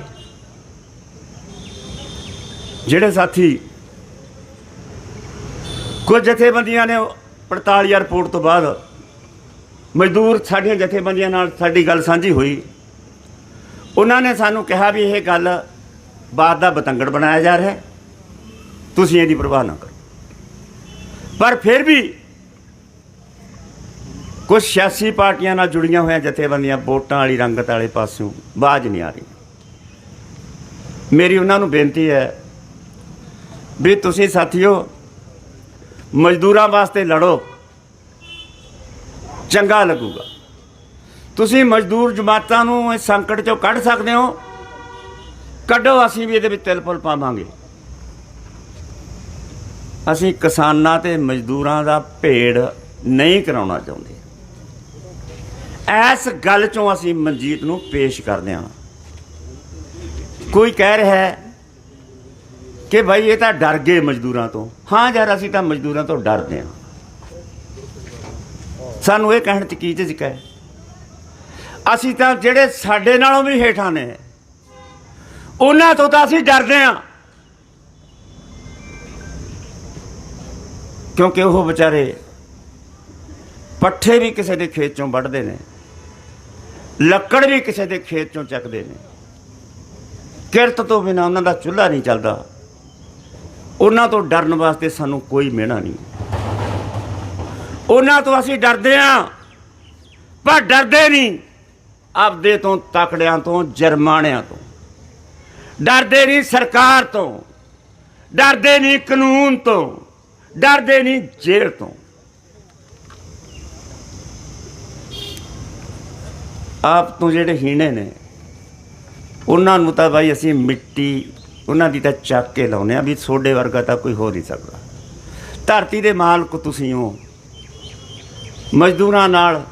ਜਿਹੜੇ ਸਾਥੀ ਕੁਝ ਜਥੇਬੰਦੀਆਂ ਨੇ ਪੜਤਾਲੀਆ ਰਿਪੋਰਟ ਤੋਂ ਬਾਅਦ ਮਜ਼ਦੂਰ ਸਾਡੀਆਂ ਜਥੇਬੰਦੀਆਂ ਨਾਲ ਸਾਡੀ ਗੱਲ ਸਾਂਝੀ ਹੋਈ। ਉਹਨਾਂ ਨੇ ਸਾਨੂੰ ਕਿਹਾ ਵੀ ਇਹ ਗੱਲ ਬਾਤ ਦਾ ਬਤੰਗੜ ਬਣਾਇਆ ਜਾ ਰਿਹਾ ਤੁਸੀਂ ਇਹਦੀ ਪਰਵਾਹ ਨਾ ਕਰੋ। ਪਰ ਫਿਰ ਵੀ ਕੁਝ ਸਿਆਸੀ ਪਾਰਟੀਆਂ ਨਾਲ ਜੁੜੀਆਂ ਹੋਈਆਂ ਜਥੇਬੰਦੀਆਂ ਵੋਟਾਂ ਵਾਲੀ ਰੰਗਤ ਵਾਲੇ ਪਾਸਿਓਂ ਬਾਜ ਨਹੀਂ ਆ ਰਹੀ। ਮੇਰੀ ਉਹਨਾਂ ਨੂੰ ਬੇਨਤੀ ਹੈ ਵੀ ਤੁਸੀਂ ਸਾਥੀਓ ਮਜ਼ਦੂਰਾਂ ਵਾਸਤੇ ਲੜੋ, ਚੰਗਾ ਲੱਗੂਗਾ। ਤੁਸੀਂ ਮਜ਼ਦੂਰ ਜਮਾਤਾਂ ਨੂੰ ਇਸ ਸੰਕਟ ਚੋਂ ਕੱਢ ਸਕਦੇ ਹੋ, ਕੱਢੋ, ਅਸੀਂ ਵੀ ਇਹਦੇ ਵਿੱਚ ਤਿਲ ਫੁੱਲ ਪਾਵਾਂਗੇ। ਅਸੀਂ ਕਿਸਾਨਾਂ ਤੇ ਮਜ਼ਦੂਰਾਂ ਦਾ ਭੇੜ ਨਹੀਂ ਕਰਾਉਣਾ ਚਾਹੁੰਦੇ। ਇਸ ਗੱਲ ਚੋਂ ਅਸੀਂ ਮਨਜੀਤ ਨੂੰ ਪੇਸ਼ ਕਰਦੇ ਹਾਂ। ਕੋਈ ਕਹਿ ਰਿਹਾ ਹੈ ਕਿ ਭਾਈ ਇਹ ਤਾਂ ਡਰ ਗਏ ਮਜ਼ਦੂਰਾਂ ਤੋਂ। ਹਾਂ ਯਾਰ, ਅਸੀਂ ਤਾਂ ਮਜ਼ਦੂਰਾਂ ਤੋਂ ਡਰਦੇ ਹਾਂ। ਸਾਨੂੰ ਇਹ ਕਹਿਣ ਚ ਕੀ ਝਿਜਕ ਹੈ? ਅਸੀਂ ਤਾਂ ਜਿਹੜੇ ਸਾਡੇ ਨਾਲੋਂ ਵੀ ਹੇਠਾਂ ਨੇ, ਉਹਨਾਂ ਤੋਂ ਤਾਂ ਅਸੀਂ ਡਰਦੇ ਹਾਂ। ਕਿਉਂਕਿ ਉਹ ਵਿਚਾਰੇ ਪੱਠੇ ਵੀ ਕਿਸੇ ਦੇ ਖੇਤ ਚੋਂ ਵੱਢਦੇ ਨੇ, ਲੱਕੜ ਵੀ ਕਿਸੇ ਦੇ ਖੇਤ ਚੋਂ ਚੱਕਦੇ ਨੇ। ਕਿਰਤ ਤੋਂ ਬਿਨਾ ਉਹਨਾਂ ਦਾ ਚੁੱਲ੍ਹਾ ਨਹੀਂ ਚੱਲਦਾ। ਉਹਨਾਂ ਤੋਂ ਡਰਨ ਵਾਸਤੇ ਸਾਨੂੰ ਕੋਈ ਮਿਹਣਾ ਨਹੀਂ। ਉਹਨਾਂ ਤੋਂ ਅਸੀਂ ਡਰਦੇ ਹਾਂ, ਪਰ ਡਰਦੇ ਨਹੀਂ। ਆਪਦੇ ਤੋਂ, ਤਕੜਿਆਂ ਤੋਂ ਜਰਮਾਣਿਆਂ ਤੋਂ। ਡਰਦੇ ਨਹੀਂ ਸਰਕਾਰ ਤੋਂ। ਡਰਦੇ ਨਹੀਂ ਕਾਨੂੰਨ ਤੋਂ। ਡਰਦੇ ਨਹੀਂ ਜੇਲ੍ਹ ਤੋਂ। ਆਪ ਤੋਂ ਜਿਹੜੇ ਹੀਣੇ ਨੇ, ਉਹਨਾਂ ਨੂੰ ਤਾਂ ਬਾਈ ਅਸੀਂ ਮਿੱਟੀ, ਉਹਨਾਂ ਦੀ ਤਾਂ ਚੱਕ ਕੇ ਲਾਉਨੇ ਆ ਵੀ ਸੋਡੇ ਵਰਗਾ ਤਾਂ ਕੋਈ ਹੋ ਨਹੀਂ ਸਕਦਾ। ਧਰਤੀ ਦੇ ਮਾਲਕ ਤੁਸੀਂ ਹੋ। ਮਜ਼ਦੂਰਾਂ ਨਾਲ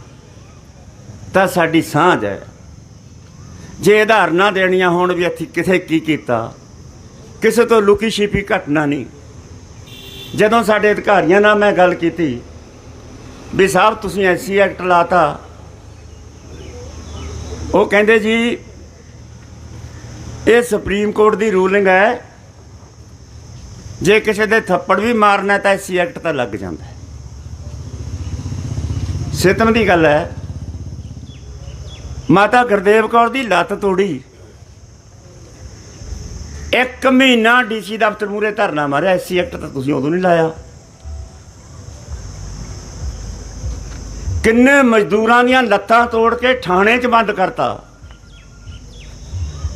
ਤਾਂ ਸਾਡੀ ਸਾਂਝ ਹੈ। ਜੇ ਉਦਾਹਰਨਾਂ ਦੇਣੀਆਂ ਹੋਣ ਵੀ ਇੱਥੇ ਕਿਸੇ ਕੀ ਕੀਤਾ, ਕਿਸੇ ਤੋਂ ਲੁਕੀ ਛਿਪੀ ਘਟਨਾ ਨਹੀਂ। ਜਦੋਂ ਸਾਡੇ ਅਧਿਕਾਰੀਆਂ ਨਾਲ ਮੈਂ ਗੱਲ ਕੀਤੀ, ਵੀ ਸਾਹਿਬ ਤੁਸੀਂ ਐਸੀ ਐਕਟ ਲਾਤਾ। ਉਹ ਕਹਿੰਦੇ ਜੀ, ਇਹ ਸੁਪਰੀਮ ਕੋਰਟ ਦੀ ਰੂਲਿੰਗ ਹੈ। ਜੇ ਕਿਸੇ ਦੇ ਥੱਪੜ ਵੀ ਮਾਰਨਾ ਤਾਂ ਐਸੀ ਐਕਟ ਤਾਂ ਲੱਗ ਜਾਂਦਾ ਸਿਤਮ ਦੀ ਗੱਲ ਹੈ, ਮਾਤਾ ਗੁਰਦੇਵ ਕੌਰ ਦੀ ਲੱਤ ਤੋੜੀ। ਇੱਕ ਮਹੀਨਾ ਡੀਸੀ ਦਫ਼ਤਰ ਮੂਰੇ ਧਰਨਾ ਮਾਰਿਆ ਐਸਸੀ ਐਕਟ ਤਾਂ ਤੁਸੀਂ ਉਦੋਂ ਨਹੀਂ ਲਾਇਆ। ਕਿੰਨੇ ਮਜ਼ਦੂਰਾਂ ਦੀਆਂ ਲੱਤਾਂ ਤੋੜ ਕੇ ਥਾਣੇ 'ਚ ਬੰਦ ਕਰਤਾ।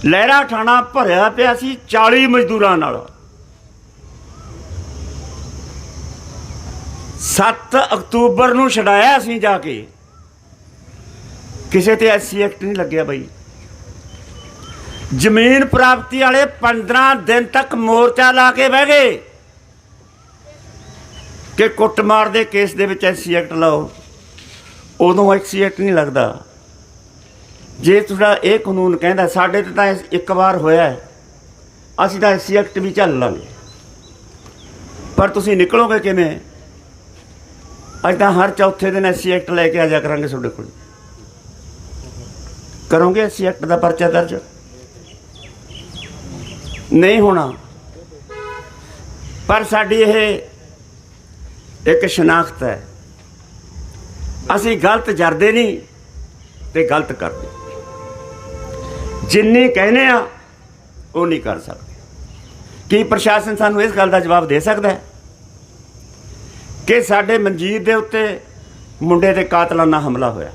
ਲਹਿਰਾ ਥਾਣਾ ਭਰਿਆ ਪਿਆ ਸੀ 40 ਮਜ਼ਦੂਰਾਂ ਨਾਲ। 7 ਅਕਤੂਬਰ ਨੂੰ ਛਡਾਇਆ ਅਸੀਂ ਜਾ ਕੇ। ਕਿਸੇ ਤੇ ਐਸਸੀ ਐਕਟ ਨਹੀਂ ਲੱਗਿਆ ਬਈ। ਜ਼ਮੀਨ ਪ੍ਰਾਪਤੀ ਵਾਲੇ 15 ਦਿਨ ਤੱਕ ਮੋਰਚਾ ਲਾ ਕੇ ਬਹਿ ਗਏ ਕਿ ਕੁੱਟਮਾਰ ਦੇ ਕੇਸ ਦੇ ਵਿੱਚ ਐਸੀ ਐਕਟ ਲਾਓ। ਉਦੋਂ ਐਸੀ ਐਕਟ ਨਹੀਂ ਲੱਗਦਾ। ਜੇ ਤੁਹਾਡਾ ਇਹ ਕਾਨੂੰਨ ਕਹਿੰਦਾ, ਸਾਡੇ ਤੇ ਤਾਂ ਇਸ- ਇੱਕ ਵਾਰ ਹੋਇਆ ਅਸੀਂ ਤਾਂ ਐਸੀ ਐਕਟ ਵੀ ਚੱਲ ਲਾਂਗੇ। ਪਰ ਤੁਸੀਂ ਨਿਕਲੋਗੇ ਕਿਵੇਂ? ਅੱਜ ਤਾਂ ਹਰ ਚੌਥੇ ਦਿਨ ਐਸੀ ਐਕਟ ਲੈ ਕੇ ਆ ਜਾ ਕਰਾਂਗੇ ਤੁਹਾਡੇ ਕੋਲ। ਕਰੋਗੇ ਐਸੀ ਐਕਟ ਦਾ ਪਰਚਾ ਦਰਜ? ਨਹੀਂ ਹੋਣਾ। ਪਰ ਸਾਡੀ ਇਹ ਇੱਕ ਸ਼ਨਾਖਤ ਹੈ। ਅਸੀਂ ਗਲਤ ਜਰਦੇ ਨਹੀਂ ਤੇ ਗਲਤ ਕਰਦੇ। ਜਿੰਨੀ ਕਹਿੰਦੇ ਆ ਉਹ ਨਹੀਂ ਕਰ ਸਕਦੇ। ਕੀ ਪ੍ਰਸ਼ਾਸਨ ਸਾਨੂੰ ਇਸ ਗੱਲ ਦਾ ਜਵਾਬ ਦੇ ਸਕਦਾ ਹੈ? ਕਿ ਸਾਡੇ ਮਨਜੀਤ ਦੇ ਉੱਤੇ ਮੁੰਡੇ ਤੇ ਕਾਤਲਾਨਾ ਹਮਲਾ ਹੋਇਆ।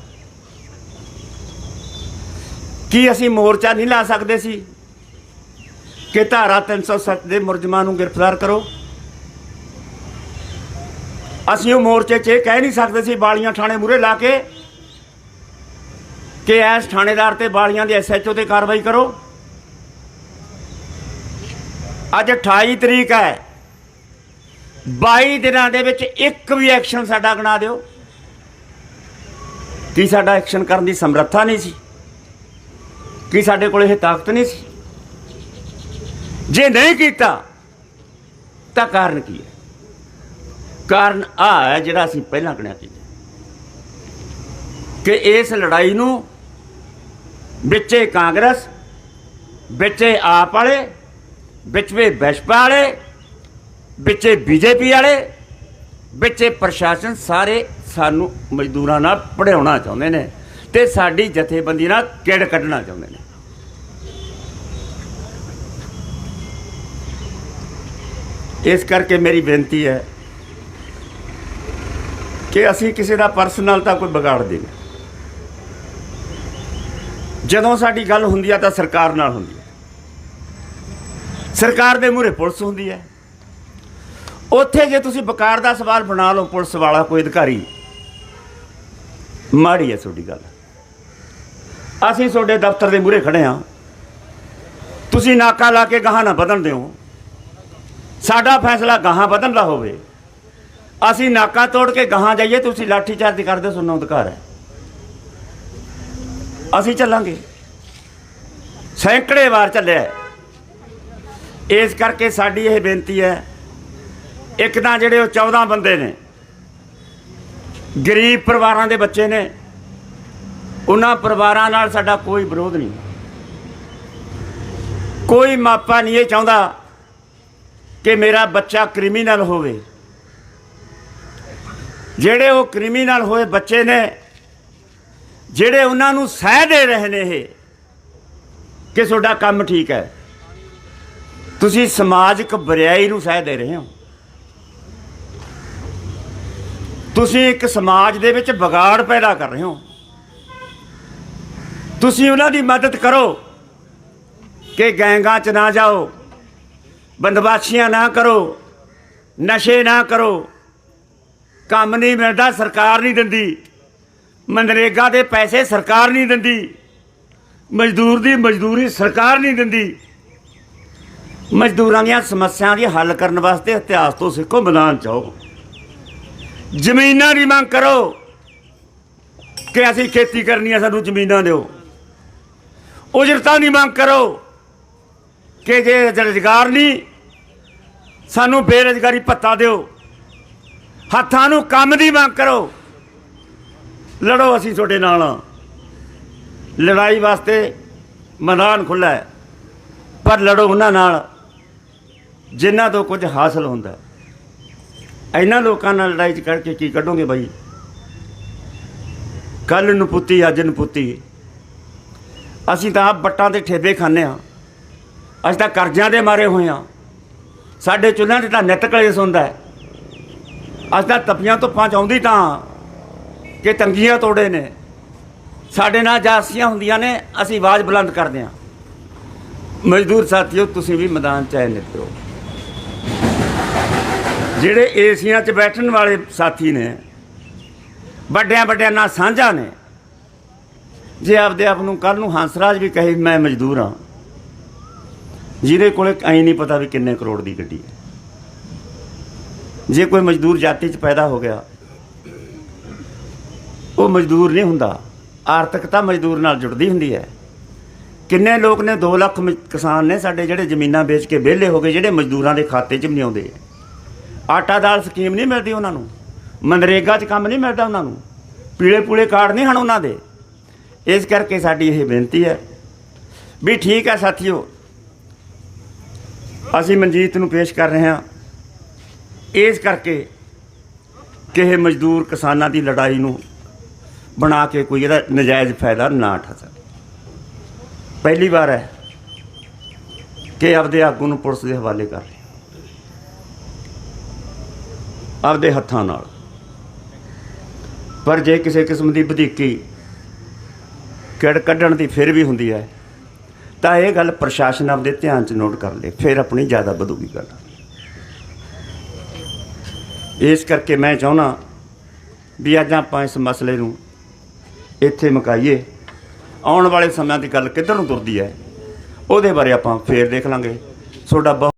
ਕੀ ਅਸੀਂ ਮੋਰਚਾ ਨਹੀਂ ਲਾ ਸਕਦੇ ਸੀ? ਕਿ ਧਾਰਾ 307 ਦੇ ਮੁਰਜਮਾਂ ਨੂੰ ਗ੍ਰਿਫਤਾਰ ਕਰੋ। ਅਸੀਂ ਉਹ ਮੋਰਚੇ 'ਚ ਇਹ ਕਹਿ ਨਹੀਂ ਸਕਦੇ ਸੀ, ਬਾਲੀਆਂ ਥਾਣੇ ਮੂਰੇ ਲਾ ਕੇ ਕਿ ਐਸ ਥਾਣੇਦਾਰ ਤੇ ਬਾਲੀਆਂ ਦੇ ਐਸਐਚਓ ਤੇ ਕਾਰਵਾਈ ਕਰੋ। ਅੱਜ 28 ਤਰੀਕ ਹੈ। 22 ਦਿਨਾਂ ਦੇ ਵਿੱਚ ਇੱਕ ਵੀ ਐਕਸ਼ਨ ਸਾਡਾ ਗਣਾ ਦਿਓ। ਕੀ ਸਾਡਾ ਐਕਸ਼ਨ ਕਰਨ ਦੀ ਸਮਰੱਥਾ ਨਹੀਂ ਸੀ? ਕੀ ਸਾਡੇ ਕੋਲ ਇਹ ਤਾਕਤ ਨਹੀਂ ਸੀ? ਜੇ ਨਹੀਂ ਕੀਤਾ, ਤਾਂ ਕਾਰਨ ਕੀ ਹੈ? ਕਾਰਨ ਆ ਹੈ ਜਿਹੜਾ ਅਸੀਂ ਪਹਿਲਾਂ ਗਣਿਆ ਸੀ। ਕਿ ਇਸ ਲੜਾਈ ਨੂੰ ਵਿੱਚੇ ਕਾਂਗਰਸ, ਵਿੱਚੇ ਆਪ ਵਾਲੇ ਵਿੱਚੇ ਬੈਸ਼ਪਾ ਵਾਲੇ, ਵਿੱਚੇ ਬੀਜੇਪੀ ਵਾਲੇ, ਵਿੱਚੇ ਪ੍ਰਸ਼ਾਸਨ ਸਾਰੇ ਸਾਨੂੰ ਮਜ਼ਦੂਰਾਂ ਨਾਲ ਪੜਾਉਣਾ ਚਾਹੁੰਦੇ ਨੇ ਤੇ ਸਾਡੀ ਜਥੇਬੰਦੀ ਨਾਲ ਕਿੜ ਕੱਢਣਾ ਚਾਹੁੰਦੇ ਨੇ। ਇਸ ਕਰਕੇ ਮੇਰੀ ਬੇਨਤੀ ਹੈ ਕਿ ਅਸੀਂ ਕਿਸੇ ਦਾ ਪਰਸਨਲ ਤਾਂ ਕੋਈ ਵਿਗਾੜਦੇ ਨਹੀਂ। ਜਦੋਂ ਸਾਡੀ ਗੱਲ ਹੁੰਦੀ ਆ ਤਾਂ ਸਰਕਾਰ ਨਾਲ ਹੁੰਦੀ ਹੈ ਸਰਕਾਰ ਦੇ ਮੂਹਰੇ ਪੁਲਿਸ ਹੁੰਦੀ ਹੈ ਉੱਥੇ ਜੇ ਤੁਸੀਂ ਬਕਾਰ ਦਾ ਸਵਾਲ ਬਣਾ ਲਓ, ਪੁਲਿਸ ਵਾਲਾ ਕੋਈ ਅਧਿਕਾਰੀ, ਮਾੜੀ ਹੈ ਤੁਹਾਡੀ ਗੱਲ। ਅਸੀਂ ਤੁਹਾਡੇ ਦਫ਼ਤਰ ਦੇ ਮੂਹਰੇ ਖੜੇ ਹਾਂ। ਤੁਸੀਂ ਨਾਕਾ ਲਾ ਕੇ ਗਾਹਾਂ ਨਾ ਵਧਣ ਦਿਓ। ਸਾਡਾ ਫੈਸਲਾ ਗਾਹਾਂ ਵਧਣ ਦਾ ਹੋਵੇ। ਅਸੀਂ ਨਾਕਾ ਤੋੜ ਕੇ ਗਾਹਾਂ ਜਾਈਏ, ਤੁਸੀਂ ਲਾਠੀ ਚਾਰਜ ਕਰਦੇ ਸੁਣਨ ਅਧਿਕਾਰ ਹੈ। ਅਸੀਂ ਚੱਲਾਂਗੇ। ਸੈਂਕੜੇ ਵਾਰ ਚੱਲਿਆ ਇਸ ਕਰਕੇ ਸਾਡੀ ਇਹ ਬੇਨਤੀ ਹੈ, ਇੱਕ ਤਾਂ ਜਿਹੜੇ ਉਹ 14 ਬੰਦੇ ਨੇ, ਗਰੀਬ ਪਰਿਵਾਰਾਂ ਦੇ ਬੱਚੇ ਨੇ, ਉਹਨਾਂ ਪਰਿਵਾਰਾਂ ਨਾਲ ਸਾਡਾ ਕੋਈ ਵਿਰੋਧ ਨਹੀਂ। ਕੋਈ ਮਾਪਾ ਨਹੀਂ ਇਹ ਚਾਹੁੰਦਾ ਕਿ ਮੇਰਾ ਬੱਚਾ ਕ੍ਰਿਮੀਨਲ ਹੋਵੇ। ਜਿਹੜੇ ਉਹ ਕ੍ਰਿਮੀਨਲ ਹੋਏ ਬੱਚੇ ਨੇ, ਜਿਹੜੇ ਉਹਨਾਂ ਨੂੰ ਸਹਿ ਦੇ ਰਹੇ ਨੇ ਇਹ, ਕਿ ਤੁਹਾਡਾ ਕੰਮ ਠੀਕ ਹੈ। ਤੁਸੀਂ ਸਮਾਜਿਕ ਬਰਿਆਈ ਨੂੰ ਸਹਿ ਦੇ ਰਹੇ ਹੋ। ਤੁਸੀਂ ਇੱਕ ਸਮਾਜ ਦੇ ਵਿੱਚ ਵਿਗਾੜ ਪੈਦਾ ਕਰ ਰਹੇ ਹੋ। ਤੁਸੀਂ ਉਹਨਾਂ ਦੀ ਮਦਦ ਕਰੋ ਕਿ ਗੈਂਗਾਂ 'ਚ ਨਾ ਜਾਓ। ਬੰਦਬਾਸ਼ੀਆਂ ਨਾ ਕਰੋ, ਨਸ਼ੇ ਨਾ ਕਰੋ। ਕੰਮ ਨਹੀਂ ਮਿਲਦਾ, ਸਰਕਾਰ ਨਹੀਂ ਦਿੰਦੀ। ਮਨਰੇਗਾ ਦੇ ਪੈਸੇ ਸਰਕਾਰ ਨਹੀਂ ਦਿੰਦੀ। ਮਜ਼ਦੂਰ ਦੀ ਮਜ਼ਦੂਰੀ ਸਰਕਾਰ ਨਹੀਂ ਦਿੰਦੀ। ਮਜ਼ਦੂਰਾਂ ਦੀਆਂ ਸਮੱਸਿਆਵਾਂ ਦੀ ਹੱਲ ਕਰਨ ਵਾਸਤੇ ਇਤਿਹਾਸ ਤੋਂ ਸਿੱਖੋ, ਮੈਦਾਨ ਚਾਓ ਜ਼ਮੀਨਾਂ ਦੀ ਮੰਗ ਕਰੋ ਕਿ ਅਸੀਂ ਖੇਤੀ ਕਰਨੀ ਹੈ ਸਾਨੂੰ ਜ਼ਮੀਨਾਂ ਦਿਓ। ਉਜਰਤਾਂ ਦੀ ਮੰਗ ਕਰੋ। ਕਿ ਜੇ ਰੁਜ਼ਗਾਰ ਨਹੀਂ, ਸਾਨੂੰ ਬੇਰੁਜ਼ਗਾਰੀ ਭੱਤਾ ਦਿਓ। ਹੱਥਾਂ ਨੂੰ ਕੰਮ ਦੀ ਮੰਗ ਕਰੋ। ਲੜੋ ਅਸੀਂ ਤੁਹਾਡੇ ਨਾਲ ਹਾਂ। ਲੜਾਈ ਵਾਸਤੇ ਮੈਦਾਨ ਖੁੱਲਾ ਹੈ, ਪਰ ਲੜੋ ਉਹਨਾਂ ਨਾਲ ਜਿਨ੍ਹਾਂ ਤੋਂ ਕੁਝ ਹਾਸਲ ਹੁੰਦਾ ਇਹਨਾਂ ਲੋਕਾਂ ਨਾਲ ਲੜਾਈ ਚ ਕਰਕੇ ਕੀ ਕੱਢੋਗੇ ਬਾਈ? ਕੱਲ ਨੂੰ ਪੁੱਤੀ, ਅੱਜ ਨੂੰ ਪੁੱਤੀ। ਅਸੀਂ ਤਾਂ ਆਪ ਬੱਟਾਂ 'ਤੇ ਠੇਬੇ ਖਾਂਦੇ ਆ ਅਸੀਂ ਤਾਂ ਕਰਜ਼ਿਆਂ ਦੇ ਮਾਰੇ ਹੋਏ ਆ ਸਾਡੇ ਚੁੱਲ੍ਹਿਆਂ ਤੇ ਤਾਂ ਨਿੱਤ ਕਲੇਸ਼ ਹੁੰਦਾ ਹੈ। ਅਸੀਂ ਤਾਂ ਤਪੀਆਂ ਤੋਂ ਪੰਜ ਆਉਂਦੀ ਤਾਂ ਕਿ ਤੰਗੀਆਂ ਤੋੜੇ ਨੇ। ਸਾਡੇ ਨਾਲ ਜਾਸੀਆਂ ਹੁੰਦੀਆਂ ਨੇ, ਅਸੀਂ ਆਵਾਜ਼ ਬੁਲੰਦ ਕਰਦੇ ਹਾਂ। ਮਜ਼ਦੂਰ ਸਾਥੀਓ, ਤੁਸੀਂ ਵੀ ਮੈਦਾਨ ਚ ਆਏ ਨਿਕਲੋ। ਜਿਹੜੇ ਏਸੀਆਂ 'ਚ ਬੈਠਣ ਵਾਲੇ ਸਾਥੀ ਨੇ, ਵੱਡਿਆਂ ਵੱਡਿਆਂ ਨਾਲ ਸਾਂਝਾ ਨੇ, ਜੇ ਆਪਦੇ ਆਪ ਨੂੰ ਕੱਲ ਨੂੰ ਹੰਸਰਾਜ ਵੀ ਕਹੇ, ਮੈਂ ਮਜ਼ਦੂਰ ਹਾਂ। ਜਿਹਦੇ ਕੋਲੇ ਐਂ ਨਹੀਂ ਪਤਾ ਵੀ ਕਿੰਨੇ ਕਰੋੜ ਦੀ ਗੱਡੀ ਹੈ। ਜੇ ਕੋਈ ਮਜ਼ਦੂਰ ਜਾਤੀ 'ਚ ਪੈਦਾ ਹੋ ਗਿਆ, ਉਹ ਮਜ਼ਦੂਰ ਨਹੀਂ ਹੁੰਦਾ। ਆਰਥਿਕਤਾ ਮਜ਼ਦੂਰ ਨਾਲ ਜੁੜਦੀ ਹੁੰਦੀ ਹੈ। ਕਿੰਨੇ ਲੋਕ ਨੇ 2 ਲੱਖ ਮ- ਕਿਸਾਨ ਨੇ ਸਾਡੇ ਜਿਹੜੇ ਜ਼ਮੀਨਾਂ ਵੇਚ ਕੇ ਵਿਹਲੇ ਹੋ ਗਏ, ਜਿਹੜੇ ਮਜ਼ਦੂਰਾਂ ਦੇ ਖਾਤੇ 'ਚ ਵੀ ਨਹੀਂ ਆਉਂਦੇ। ਆਟਾ ਦਾਲ ਸਕੀਮ ਨਹੀਂ ਮਿਲਦੀ ਉਹਨਾਂ ਨੂੰ। ਮਨਰੇਗਾ 'ਚ ਕੰਮ ਨਹੀਂ ਮਿਲਦਾ ਉਹਨਾਂ ਨੂੰ। ਪੀਲੇ ਪੂਲੇ ਕਾਰਡ ਨਹੀਂ ਹਨ ਉਹਨਾਂ ਦੇ। ਇਸ ਕਰਕੇ ਸਾਡੀ ਇਹ ਬੇਨਤੀ ਹੈ ਵੀ ਠੀਕ ਹੈ ਸਾਥੀਓ ਅਸੀਂ ਮਨਜੀਤ ਨੂੰ ਪੇਸ਼ ਕਰ ਰਹੇ ਹਾਂ। ਇਸ ਕਰਕੇ ਕਿ ਇਹ ਮਜ਼ਦੂਰ ਕਿਸਾਨਾਂ ਦੀ ਲੜਾਈ ਨੂੰ ਬਣਾ ਕੇ ਕੋਈ ਇਹਦਾ ਨਜਾਇਜ਼ ਫਾਇਦਾ ਨਾ ਉਠਾ ਸਕੇ ਪਹਿਲੀ ਵਾਰ ਹੈ ਕਿ ਆਪਦੇ ਆਗੂ ਨੂੰ ਪੁਲਿਸ ਦੇ ਹਵਾਲੇ ਕਰ ਰਹੇ ਆਪਦੇ ਹੱਥਾਂ ਨਾਲ। ਪਰ ਜੇ ਕਿਸੇ ਕਿਸਮ ਦੀ ਵਧੀਕੀ ਕਿੜ ਕੱਢਣ ਦੀ ਫਿਰ ਵੀ ਹੁੰਦੀ ਹੈ ਤਾਂ ਇਹ ਗੱਲ ਪ੍ਰਸ਼ਾਸਨ ਆਪਦੇ ਧਿਆਨ 'ਚ ਨੋਟ ਕਰ ਲੇ, ਫਿਰ ਆਪਣੀ ਜ਼ਿਆਦਾ ਵਧੂਗੀ ਗੱਲ। ਇਸ ਕਰਕੇ ਮੈਂ ਚਾਹੁੰਦਾ ਵੀ ਅੱਜ ਆਪਾਂ ਇਸ ਮਸਲੇ ਨੂੰ ਇੱਥੇ ਮੁਕਾਈਏ। ਆਉਣ ਵਾਲੇ ਸਮਿਆਂ ਦੀ ਗੱਲ ਕਿੱਧਰ ਨੂੰ ਤੁਰਦੀ ਹੈ, ਉਹਦੇ ਬਾਰੇ ਆਪਾਂ ਫੇਰ ਦੇਖ ਲਾਂਗੇ। ਤੁਹਾਡਾ ਬਹੁਤ